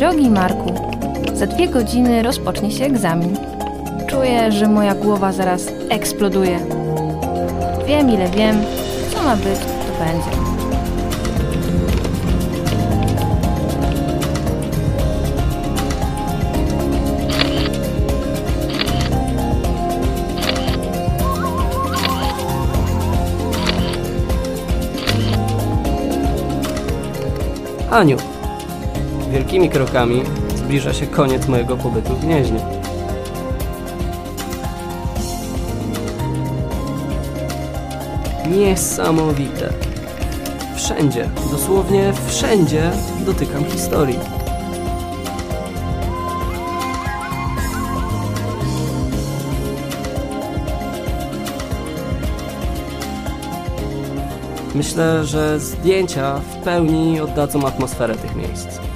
Drogi Marku, za dwie godziny rozpocznie się egzamin. Czuję, że moja głowa zaraz eksploduje. Wiem ile wiem, co ma być, to będzie. Aniu, wielkimi krokami zbliża się koniec mojego pobytu w Gnieźnie. Niesamowite. Wszędzie, dosłownie wszędzie dotykam historii. Myślę, że zdjęcia w pełni oddadzą atmosferę tych miejsc.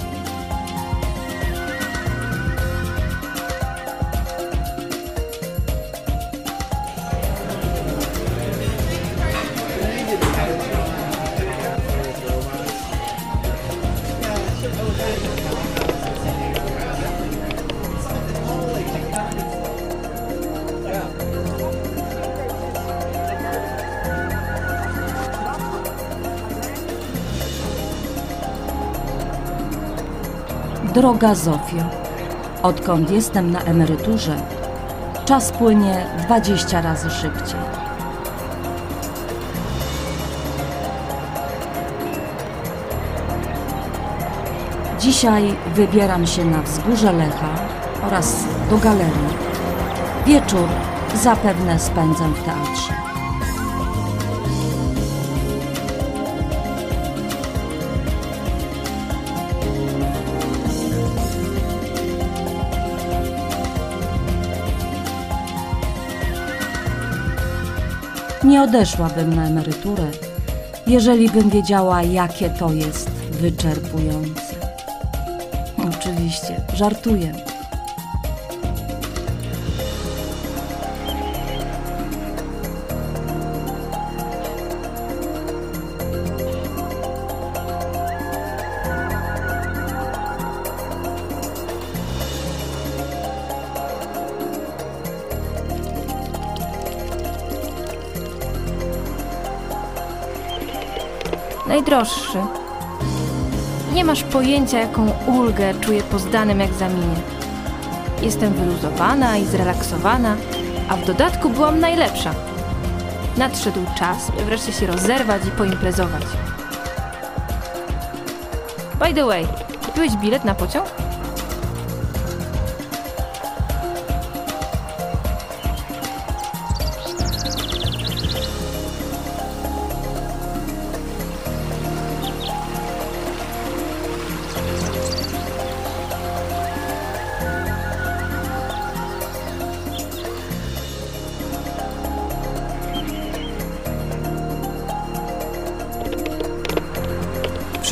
Droga Zofio, odkąd jestem na emeryturze, czas płynie 20 razy szybciej. Dzisiaj wybieram się na wzgórze Lecha oraz do galerii. Wieczór zapewne spędzę w teatrze. Nie odeszłabym na emeryturę, jeżeli bym wiedziała, jakie to jest wyczerpujące. Oczywiście, żartuję. Najdroższy. Nie masz pojęcia, jaką ulgę czuję po zdanym egzaminie. Jestem wyluzowana i zrelaksowana, a w dodatku byłam najlepsza. Nadszedł czas, by wreszcie się rozerwać i poimprezować. By the way, kupiłeś bilet na pociąg?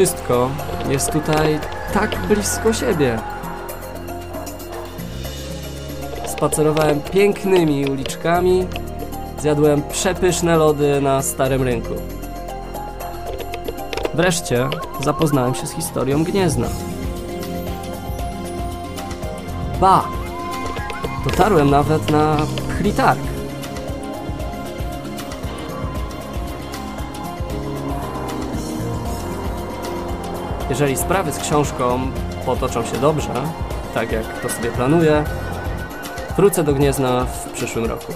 Wszystko jest tutaj tak blisko siebie. Spacerowałem pięknymi uliczkami, zjadłem przepyszne lody na starym rynku. Wreszcie zapoznałem się z historią Gniezna. Ba! Dotarłem nawet na Pchlitarg. Jeżeli sprawy z książką potoczą się dobrze, tak jak to sobie planuję, wrócę do Gniezna w przyszłym roku.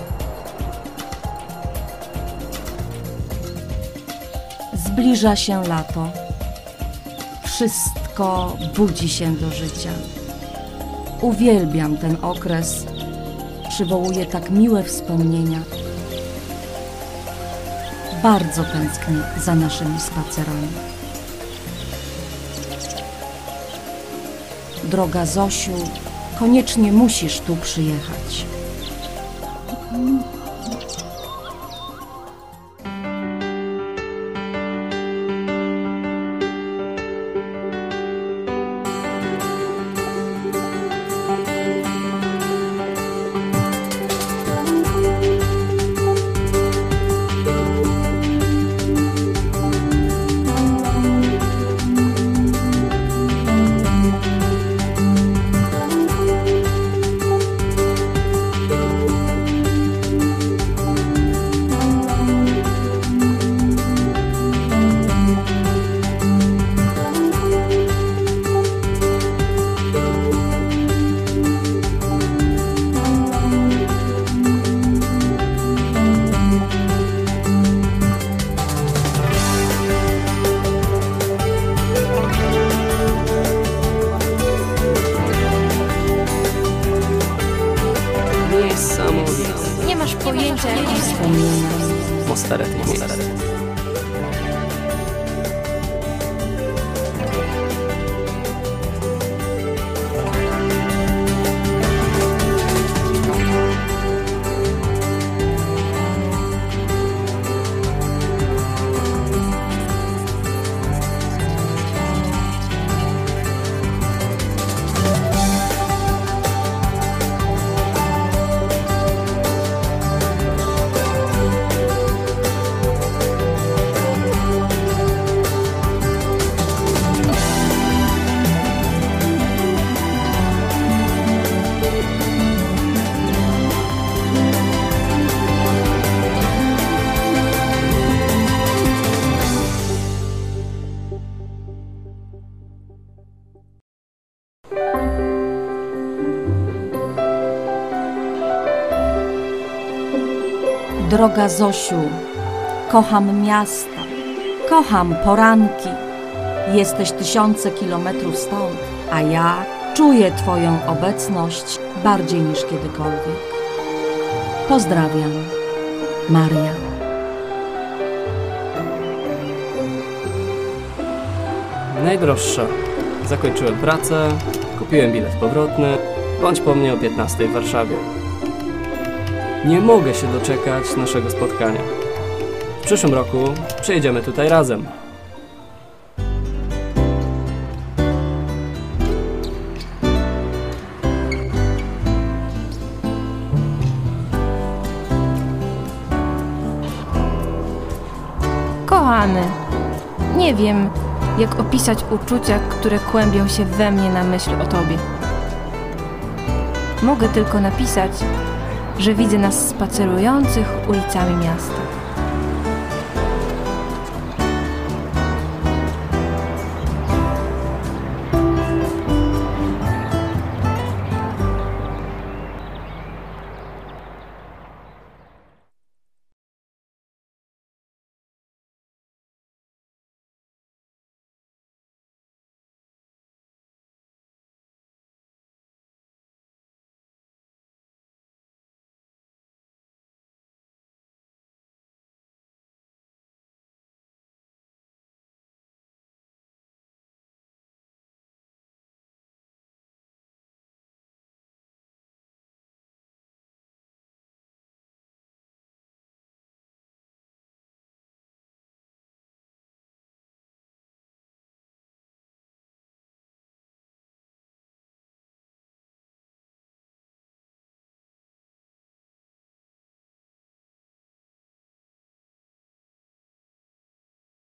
Zbliża się lato. Wszystko budzi się do życia. Uwielbiam ten okres. Przywołuje tak miłe wspomnienia. Bardzo tęsknię za naszymi spacerami. Droga Zosiu, koniecznie musisz tu przyjechać. niesamowite. Nie masz pojęcia, jakie wspomnienia. Mostaret, Mostaret. Droga Zosiu, kocham miasta, kocham poranki. Jesteś tysiące kilometrów stąd, a ja czuję Twoją obecność bardziej niż kiedykolwiek. Pozdrawiam, Maria. Najdroższa. Zakończyłem pracę, kupiłem bilet powrotny. Bądź po mnie o 15 w Warszawie. Nie mogę się doczekać naszego spotkania. W przyszłym roku przyjedziemy tutaj razem. Kochany, nie wiem, jak opisać uczucia, które kłębią się we mnie na myśl o tobie. Mogę tylko napisać, że widzę nas spacerujących ulicami miasta.